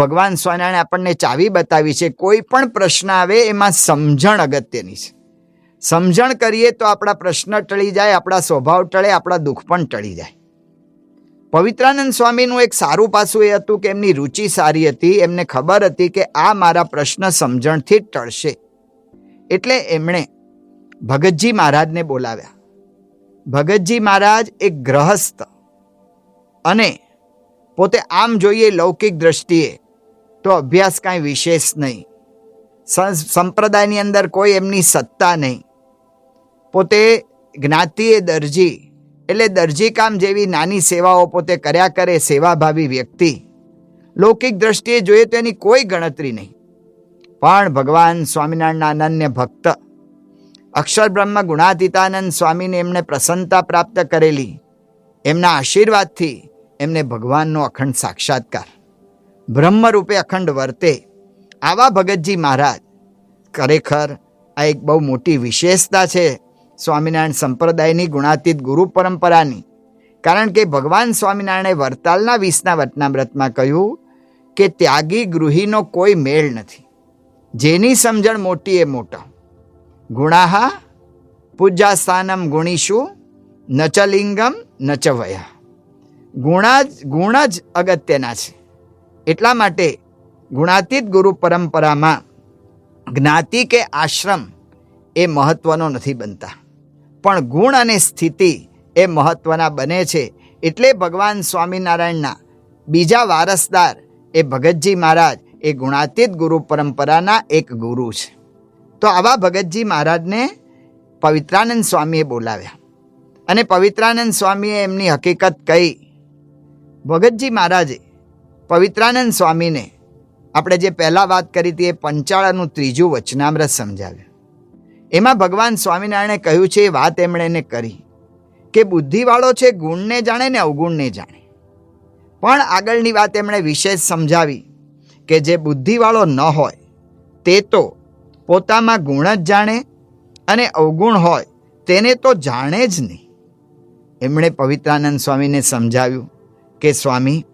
ભગવાન સ્વામિનારાયણ આપણને ચાવી બતાવી છે, કોઈ પણ પ્રશ્ન આવે એમાં સમજણ અગત્યની છે. સમજણ કરીએ તો આપણા પ્રશ્ન ટળી જાય, આપણા સ્વભાવ ટળે, આપણા દુઃખ પણ ટળી જાય. પવિત્રાનંદ સ્વામીનું એક સારું પાસું એ હતું કે એમની રુચિ સારી હતી, એમને ખબર હતી કે આ મારા પ્રશ્ન સમજણથી જ ટળશે. એટલે એમણે ભગતજી મહારાજને બોલાવ્યા. ભગતજી મહારાજ એક ગ્રહસ્થ અને પોતે આમ જોઈએ લૌકિક દ્રષ્ટિએ તો અભ્યાસ કાંઈ વિશેષ નહીં. સંપ્રદાયની અંદર કોઈ એમની સત્તા નહીં. પોતે જ્ઞાતિએ દરજી, એટલે દરજી કામ જેવી નાની સેવાઓ પોતે કર્યા કરે સેવાભાવી વ્યક્તિ. લૌકિક દ્રષ્ટિએ જોઈએ તો એની કોઈ ગણતરી નહીં. પણ ભગવાન સ્વામિનારાયણના અનન્ય ભક્ત, અક્ષર બ્રહ્મ ગુણાતીતાનંદ સ્વામીને એમને પ્રસન્નતા પ્રાપ્ત કરેલી. એમના આશીર્વાદથી એમને ભગવાનનો અખંડ સાક્ષાત્કાર. બ્રહ્મ રૂપે અખંડ વર્તે. આવા ભગતજી મહારાજ, ખરેખર આ એક બહુ મોટી વિશેષતા છે સ્વામિનારાયણ સંપ્રદાયની ગુણાતીત ગુરુ પરંપરાની. કારણ કે ભગવાન સ્વામિનારાયણે વરતાલના વીસના વટનામ્રતમાં કહ્યું કે ત્યાગી ગૃહીનો કોઈ મેળ નથી. જેની સમજણ મોટી એ મોટા. ગુણાહા પૂજાસ્થાનમ ગુણીશુ નચલિંગમ નચવયા ગુણા જ, ગુણ જ અગત્યના છે. એટલા માટે ગુણાતીત ગુરુ પરંપરામાં જ્ઞાતિ કે આશ્રમ એ મહત્વનો નથી બનતા. પણ ગુણ અને સ્થિતિ એ મહત્વના બને છે એટલે ભગવાન સ્વામિનારાયણના બીજા વારસદાર એ ભગતજી મહારાજ એ ગુણાતીત ગુરુ પરંપરાના એક ગુરુ છે. તો આવા ભગતજી મહારાજને પવિત્રાનંદ સ્વામીએ બોલાવ્યા. અને પવિત્રાનંદ સ્વામીએ એમની હકીકત કહી, ભગતજી મહારાજે પવિત્રાનંદ સ્વામીને આપણે જે પહેલાં વાત કરી હતી એ પંચાળાનું ત્રીજું વચનામૃત સમજાવ્યું. એમાં ભગવાન સ્વામિનારાયણે કહ્યું છે, એ વાત એમણે એને કરી કે બુદ્ધિવાળો છે, ગુણને જાણે ને અવગુણને જાણે. પણ આગળની વાત એમણે વિશેષ સમજાવી કે જે બુદ્ધિવાળો ન હોય, તે તો પોતામાં ગુણ જ જાણે અને અવગુણ હોય, તેને તો જાણે જ નહીં. એમણે પવિત્રાનંદ સ્વામીને સમજાવ્યું કે સ્વામી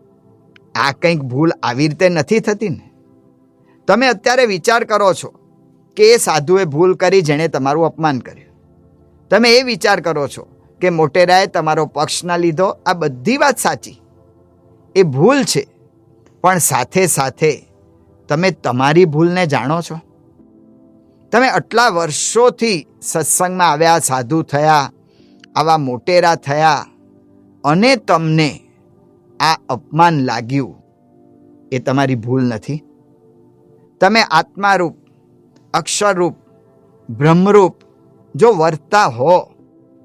આ કંઈક ભૂલ આવી રીતે નથી થતી ને? તમે અત્યારે વિચાર કરો છો કે એ સાધુએ ભૂલ કરી જેણે તમારું અપમાન કર્યું. તમે એ વિચાર કરો છો કે મોટેરાએ તમારો પક્ષ ના લીધો, આ બધી વાત સાચી. એ ભૂલ છે, પણ સાથે સાથે તમે તમારી ભૂલને જાણો છો. તમે આટલા વર્ષોથી સત્સંગમાં આવ્યા, સાધુ થયા, આવા મોટેરા થયા અને તમને આ અપમાન લાગ્યું એ તમારી ભૂલ નથી. તમે આત્મારૂપ, અક્ષરરૂપ, બ્રહ્મરૂપ જો વર્તા હો,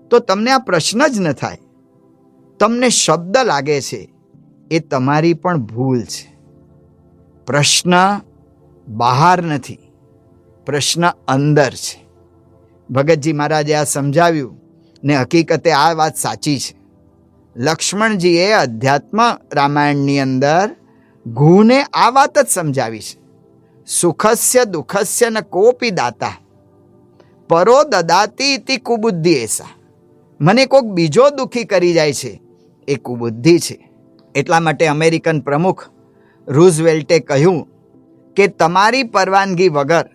તો તમને આ પ્રશ્ન જ ન થાય. તમને શબ્દ લાગે છે, એ તમારી પણ ભૂલ છે. પ્રશ્ન બહાર નથી, પ્રશ્ન અંદર છે. ભગતજી મહારાજે આ સમજાવ્યું ને હકીકતે આ વાત સાચી છે. લક્ષ્મણજીએ અધ્યાત્મ રામાયણની અંદર ઘૂને આ વાત જ સમજાવી છે. સુખસ્ય દુઃખસ્ય ન કોપી દાતા. પરો દદાતી ઇતિ કુબુદ્ધિ એસા. મને કોક બીજો દુઃખી કરી જાય છે. એ કુબુદ્ધિ છે. એટલા માટે અમેરિકન પ્રમુખ રૂઝવેલ્ટે કહ્યું કે તમારી પરવાનગી વગર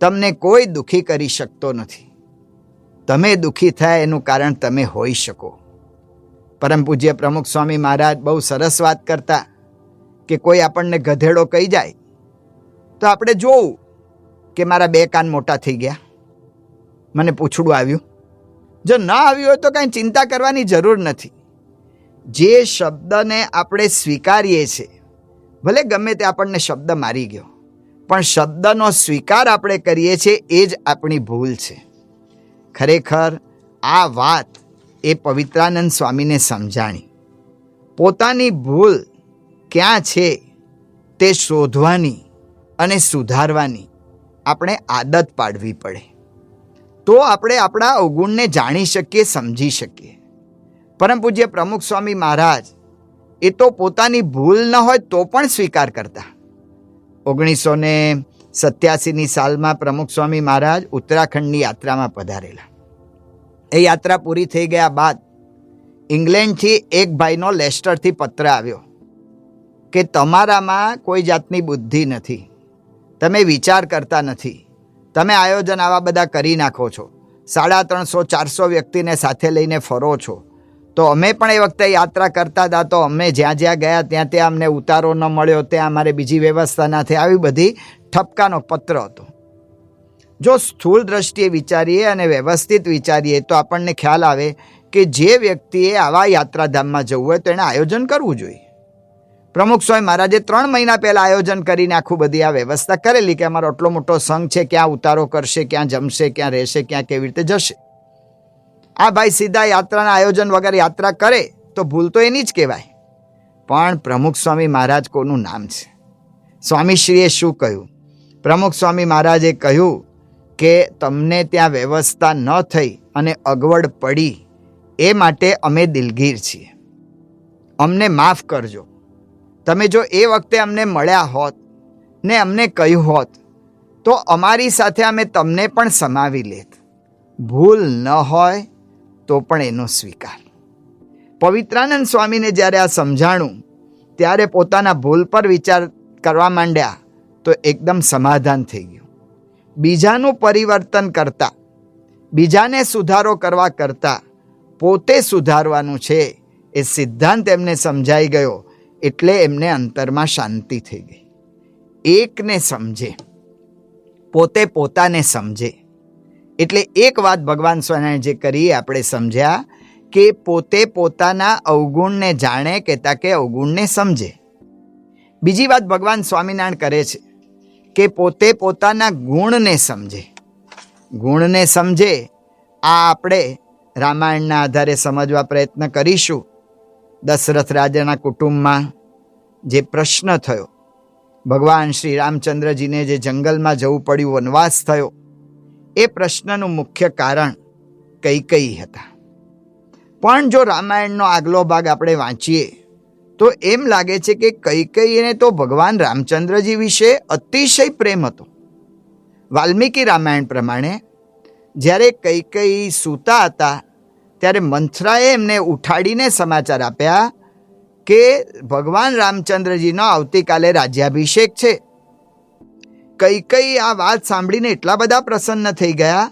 તમને કોઈ દુઃખી કરી શકતો નથી. તમે દુઃખી થાય એનું કારણ તમે હોઈ શકો. પરમ પૂજ્ય પ્રમુખ સ્વામી મહારાજ બહુ સરસ વાત કરતા કે કોઈ આપણને ગધેડો કહી જાય, તો આપણે જોવું કે મારા બે કાન મોટા થઈ ગયા. મને પૂછડું આવ્યું, જો ન આવ્યું હોય તો કાંઈ ચિંતા કરવાની જરૂર નથી. જે શબ્દને આપણે સ્વીકારીએ છીએ, ભલે ગમે તે આપણને શબ્દ મારી ગયો, પણ શબ્દનો સ્વીકાર આપણે કરીએ છીએ એ જ આપણી ભૂલ છે. ખરેખર આ વાત એ પવિત્રાનંદ સ્વામીને સમજાણી. પોતાની ભૂલ ક્યાં છે તે શોધવાની અને સુધારવાની આપણે આદત પાડવી પડે. તો આપણે આપણા અવગુણને જાણી શકીએ, સમજી શકીએ. પરમ પૂજ્ય પ્રમુખ સ્વામી મહારાજ એ તો પોતાની ભૂલ ન હોય તો પણ સ્વીકાર કરતા. ઓગણીસો ને સત્યાસીની સાલમાં પ્રમુખ સ્વામી મહારાજ ઉત્તરાખંડની યાત્રામાં પધારેલા. એ યાત્રા પૂરી થઈ ગયા બાદ ઇંગ્લેન્ડથી એક ભાઈનો લેસ્ટરથી પત્ર આવ્યો કે તમારામાં કોઈ જાતની બુદ્ધિ નથી. તમે વિચાર કરતા નથી. તમે આયોજન આવા બધા કરી નાખો છો. સાડા ત્રણસો, ચારસો વ્યક્તિને સાથે લઈને ફરો છો. તો અમે પણ એ વખતે યાત્રા કરતા હતા તો અમે જ્યાં જ્યાં ગયા ત્યાં ત્યાં અમને ઉતારો ન મળ્યો. ત્યાં અમારે બીજી વ્યવસ્થા ના થઈ. આવી બધી ઠપકાનો પત્ર હતો. જો સ્થૂળ દ્રષ્ટિએ વિચારીએ અને વ્યવસ્થિત વિચારીએ તો આપણને ખ્યાલ આવે કે જે વ્યક્તિએ આવા યાત્રાધામમાં જવું હોય તો એણે આયોજન કરવું જોઈએ. પ્રમુખ સ્વામી મહારાજે ત્રણ મહિના પહેલાં આયોજન કરીને આખું બધી આ વ્યવસ્થા કરેલી કે અમારો આટલો મોટો સંઘ છે, ક્યાં ઉતારો કરશે, ક્યાં જમશે, ક્યાં રહેશે, ક્યાં કેવી રીતે જશે. આ ભાઈ સીધા યાત્રાના આયોજન વગર યાત્રા કરે તો ભૂલ તો એની જ કહેવાય. પણ પ્રમુખ સ્વામી મહારાજ કોનું નામ છે? સ્વામીશ્રીએ શું કહ્યું? પ્રમુખ સ્વામી મહારાજે કહ્યું કે તમને ત્યાં વ્યવસ્થા ન થઈ અને અગવડ પડી, એ માટે અમે દિલગીર છીએ. અમને માફ કરજો. તમે જો એ વખતે અમને મળ્યા હોત, ને અમને કહ્યું હોત, તો અમારી સાથે અમે તમને પણ સમાવી લેત. ભૂલ ન હોય તો પણ એનો સ્વીકાર. પવિત્રાનંદ સ્વામીને જ્યારે આ સમજાણું, ત્યારે પોતાના ભૂલ પર વિચાર કરવા માંડ્યા, તો એકદમ સમાધાન થઈ ગયું. બીજાનું પરિવર્તન કરતા, બીજાને સુધારો કરવા કરતા પોતે સુધારવાનું છે એ સિદ્ધાંત એમને સમજાઈ ગયો એટલે એમને અંતરમાં શાંતિ થઈ ગઈ. એકને સમજે, પોતે પોતાને સમજે. એટલે એક વાત ભગવાન સ્વામિનારાયણ જે કરી આપણે સમજ્યા કે પોતે પોતાના અવગુણને જાણે કે અવગુણને સમજે. બીજી વાત ભગવાન સ્વામિનારાયણ કરે છે કે પોતે પોતાના ગુણને સમજે. ગુણને સમજે, આ આપણે રામાયણના આધારે સમજવા પ્રયત્ન કરીશું. દશરથ રાજાના કુટુંબમાં જે પ્રશ્ન થયો, ભગવાન શ્રી રામચંદ્રજીને જે જંગલમાં જવું પડ્યું, વનવાસ થયો, એ પ્રશ્નનું મુખ્ય કારણ કઈ હતા. પણ જો રામાયણનો આગલો ભાગ આપણે વાંચીએ તો એમ લાગે છે કે કૈકઈને તો ભગવાન રામચંદ્રજી વિશે અતિશય પ્રેમ હતો. વાલ્મીકી રામાયણ પ્રમાણે જ્યારે કૈકઈ સૂતા હતા, ત્યારે મંથરાએ એમને ઉઠાડીને સમાચાર આપ્યા કે ભગવાન રામચંદ્રજીનો આવતીકાલે રાજ્યાભિષેક છે. કૈકઈ આ વાત સાંભળીને એટલા બધા પ્રસન્ન થઈ ગયા?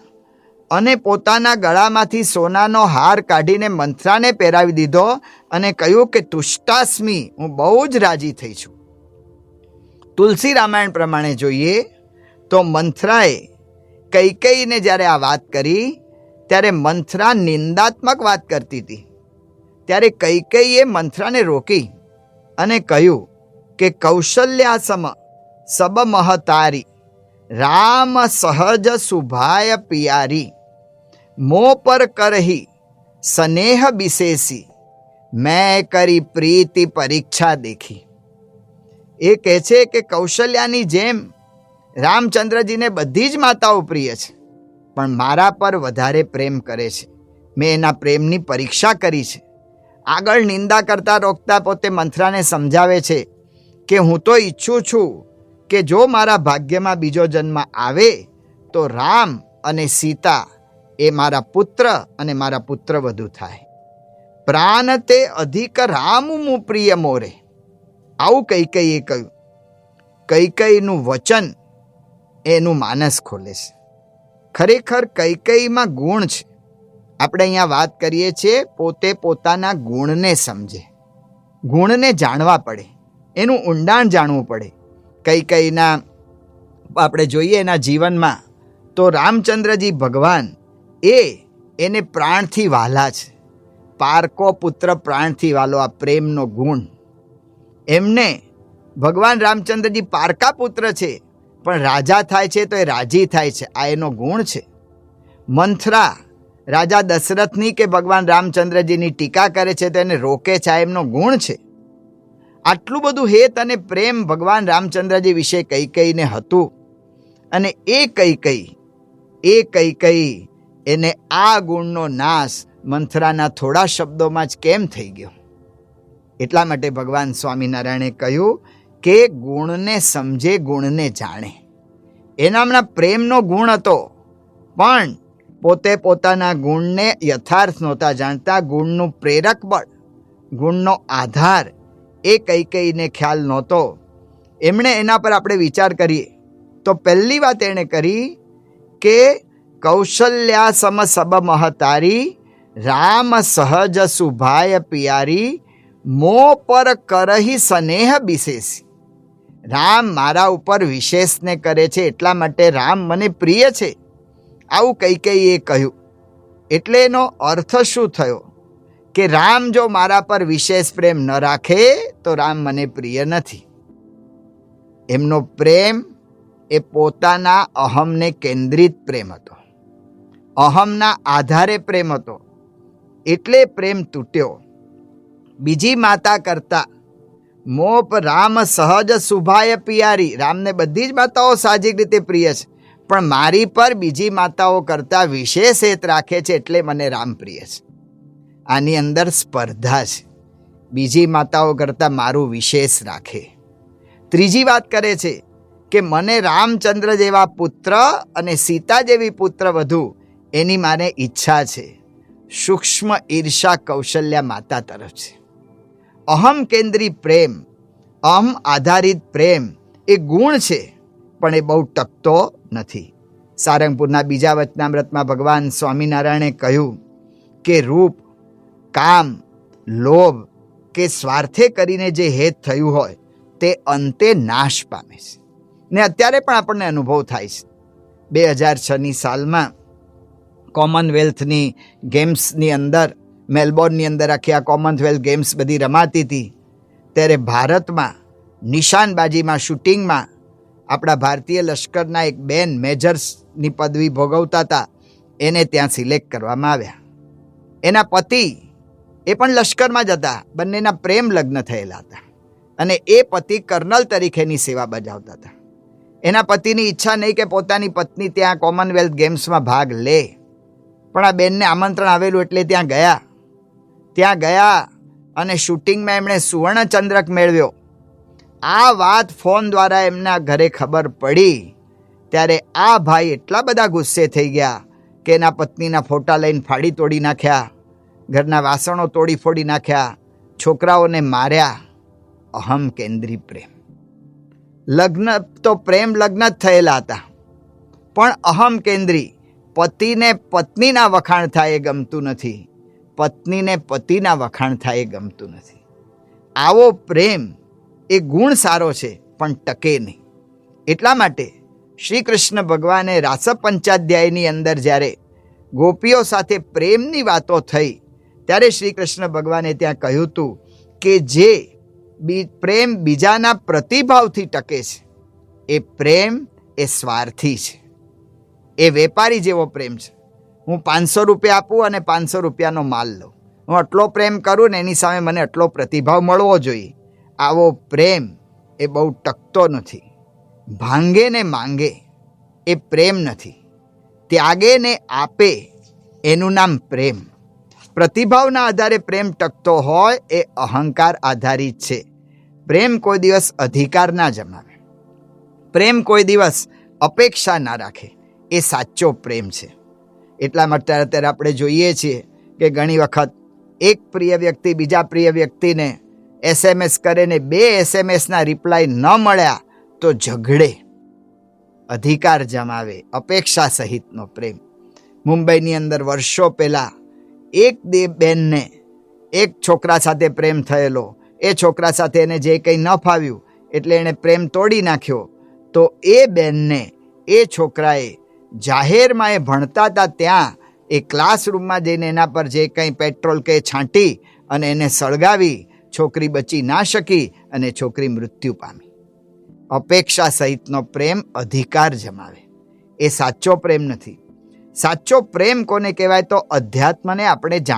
અને પોતાના ગળામાંથી સોનાનો હાર કાઢીને મંથરાને પહેરાવી દીધો અને કહ્યું કે, તુષ્ટાસ્મી, હું બહુ જ રાજી થઈ છું. તુલસી રામાયણ પ્રમાણે જોઈએ તો મંથરાએ કૈકઈને જ્યારે આ વાત કરી, ત્યારે મંથરા નિંદાત્મક વાત કરતી હતી. ત્યારે કૈકઈએ મંથરાને રોકી અને કહ્યું કે, કૌશલ્યાસમ સબ મહતારી રામ સહજ સુભાય પિયારી. મો પર કરહી, સ્નેહ બિશેષી, મેં કરી પ્રીતિ પરીક્ષા દેખી. એ કહે છે કે કૌશલ્યાની જેમ રામચંદ્રજીને બધી જ માતાઓ પ્રિય છે, પણ મારા પર વધારે પ્રેમ કરે છે. મેં એના પ્રેમની પરીક્ષા કરી છે. આગળ નિંદા કરતા રોકતા પોતે મંથરાને સમજાવે છે કે હું તો ઈચ્છું છું કે જો મારા ભાગ્યમાં બીજો જન્મ આવે, તો રામ અને સીતા એ મારા પુત્ર અને મારા પુત્ર વધુ થાય. પ્રાણ તે અધિક રામ પ્રિય મોરે. આવું કઈ કઈએ કહ્યું. કઈ કઈનું વચન એનું માનસ ખોલે છે. ખરેખર કઈ કઈમાં ગુણ છે. આપણે અહીંયા વાત કરીએ છીએ પોતે પોતાના ગુણને સમજે. ગુણને જાણવા પડે. એનું ઊંડાણ જાણવું પડે. કઈ કઈના આપણે જોઈએ એના જીવનમાં, તો રામચંદ્રજી ભગવાન એ એને પ્રાણથી વાલા છે. પારકો પુત્ર પ્રાણથી વાલો આ પ્રેમનો ગુણ. એમને ભગવાન રામચંદ્રજી પારકા પુત્ર છે, પણ રાજા થાય છે તો એ રાજી થાય છે. આ એનો ગુણ છે. મંથરા રાજા દશરથની કે ભગવાન રામચંદ્રજીની ટીકા કરે છે તો એને રોકે છે, આ એમનો ગુણ છે. આટલું બધું હેત અને પ્રેમ ભગવાન રામચંદ્રજી વિશે કઈ કઈને હતું. અને એ કઈ કઈ, એ કઈ કઈ એને આ ગુણનો નાશ મંથરાના થોડા શબ્દોમાં જ કેમ થઈ ગયો? એટલા માટે ભગવાન સ્વામિનારાયણે કહ્યું કે ગુણને સમજે, ગુણને જાણે. એનામના પ્રેમનો ગુણ હતો. પણ પોતે પોતાના ગુણને યથાર્થ નહોતા જાણતા ગુણનું પ્રેરક બળ, ગુણનો આધાર એ કઈ કઈને ખ્યાલ નહોતો. એમણે એના પર આપણે વિચાર કરીએ. તો પહેલી વાત એણે કરી કે કૌશલ્યા સબ મહતારી રામ સહજ સુભાય પિયારી મો પર કરહી સ્નેહ બિશેષી રામ મારા ઉપર વિશેષને કરે છે, એટલા માટે રામ મને પ્રિય છે. આવું કઈ કઈ એ કહ્યું. એટલે એનો અર્થ શું થયો? કે રામ જો મારા પર વિશેષ પ્રેમ ન રાખે, તો રામ મને પ્રિય નથી. એમનો પ્રેમ એ પોતાના અહમને કેન્દ્રિત પ્રેમ હતો. અહમના આધારે પ્રેમ હતો. એટલે પ્રેમ તૂટ્યો. બીજી માતા કરતા, મોપ રામ સહજ સુભાય પિયારી. રામને બધી જ માતાઓ સાહજિક રીતે પ્રિય છે. પણ મારી પર બીજી માતાઓ કરતા વિશેષ હેત રાખે છે એટલે મને રામ પ્રિય છે. આની અંદર સ્પર્ધા છે. બીજી માતાઓ કરતાં મારું વિશેષ રાખે. ત્રીજી વાત કરે છે કે મને રામચંદ્ર જેવા પુત્ર અને સીતા જેવી પુત્ર વધુ એની મારે ઈચ્છા છે. સૂક્ષ્મ ઈર્ષા કૌશલ્યા માતા તરફ છે. અહમ કેન્દ્રી પ્રેમ, અહમ આધારિત પ્રેમ એ ગુણ છે, પણ એ બહુ ટકતો નથી. સારંગપુરના બીજા વચનામૃતમાં ભગવાન સ્વામિનારાયણે કહ્યું કે રૂપ, કામ, લોભ કે સ્વાર્થે કરીને જે હેત થયું હોય, તે અંતે નાશ પામે છે. ને અત્યારે પણ આપણને અનુભવ થાય છે. બે હજાર છની સાલમાં કોમનવેલ્થની ગેમ્સની અંદર મેલબોર્નની અંદર આખી આ કોમનવેલ્થ ગેમ્સ બધી રમાતી હતી. ત્યારે ભારતમાં નિશાનબાજીમાં, શૂટિંગમાં આપણા ભારતીય લશ્કરના એક બેન મેજર્સની પદવી ભોગવતા હતા. એને ત્યાં સિલેક્ટ કરવામાં આવ્યા. એના પતિ એ પણ લશ્કરમાં જ હતા. બંનેના પ્રેમ લગ્ન થયેલા હતા. અને એ પતિ કર્નલ તરીકેની સેવા બજાવતા હતા. એના પતિની ઈચ્છા નહીં કે પોતાની પત્ની ત્યાં કોમનવેલ્થ ગેમ્સમાં ભાગ લે. પણ આ બેનને આમંત્રણ આવેલું એટલે ત્યાં ગયા. ત્યાં ગયા અને શૂટિંગમાં એમણે સુવર્ણચંદ્રક મેળવ્યો. આ વાત ફોન દ્વારા એમના ઘરે ખબર પડી. ત્યારે આ ભાઈ એટલા બધા ગુસ્સે થઈ ગયા કે એના પત્નીના ફોટા લઈને ફાડી તોડી નાખ્યા. ઘરના વાસણો તોડી ફોડી નાખ્યા. છોકરાઓને માર્યા. અહમ કેન્દ્રી પ્રેમ. લગ્ન તો પ્રેમ લગ્ન જ થયેલા હતા. પણ અહમ કેન્દ્રી પતિને પત્નીના વખાણ થાય એ ગમતું નથી. પત્નીને પતિના વખાણ થાય એ ગમતું નથી. આવો પ્રેમ એ ગુણ સારો છે, પણ ટકે નહીં. એટલા માટે શ્રી કૃષ્ણ ભગવાને રાસ પંચાધ્યાયની અંદર જ્યારે ગોપીઓ સાથે પ્રેમની વાતો થઈ, ત્યારે શ્રી કૃષ્ણ ભગવાને ત્યાં કહ્યું હતું કે જે પ્રેમ બીજાના પ્રતિભાવથી ટકે છે, એ પ્રેમ એ સ્વાર્થી છે. એ વેપારી જેવો પ્રેમ છે. હું પાંચસો રૂપિયા આપું અને પાંચસો રૂપિયાનો માલ લઉં. હું આટલો પ્રેમ કરું ને એની સામે મને આટલો પ્રતિભાવ મળવો જોઈએ. આવો પ્રેમ એ બહુ ટકતો નથી. ભાંગે ને માંગે એ પ્રેમ નથી. ત્યાગે ને આપે એનું નામ પ્રેમ. પ્રતિભાવના આધારે પ્રેમ ટકતો હોય એ અહંકાર આધારિત છે. પ્રેમ કોઈ દિવસ અધિકાર ના જમાવે. પ્રેમ કોઈ દિવસ અપેક્ષા ના રાખે. એ સાચો પ્રેમ છે. એટલા માટે અત્યારે આપણે જોઈએ છીએ કે ઘણી વખત એક પ્રિય વ્યક્તિ બીજા પ્રિય વ્યક્તિને એસએમએસ કરે ને બે એસએમએસના રિપ્લાય ન મળ્યા તો ઝઘડે. અધિકાર જમાવે, અપેક્ષા સહિતનો પ્રેમ. મુંબઈની અંદર વર્ષો પહેલાં એક દે બેનને એક છોકરા સાથે પ્રેમ થયેલો. એ છોકરા સાથે એને જે કંઈ ન ફાવ્યું એટલે એણે પ્રેમ તોડી નાખ્યો. તો એ બેનને એ છોકરાએ જાહેરમાં એ ભણતા હતા ત્યાં, એ ક્લાસરૂમમાં જઈને એના પર જે કંઈ પેટ્રોલ કે છાંટી અને એને સળગાવી, છોકરી બચી ના શકી અને છોકરી મૃત્યુ પામી. અપેક્ષા સહિતનો પ્રેમ અધિકાર જમાવે. એ સાચો પ્રેમ નથી. સાચો પ્રેમ કોને કહેવાય તો અધ્યાત્મને આપણે જાણ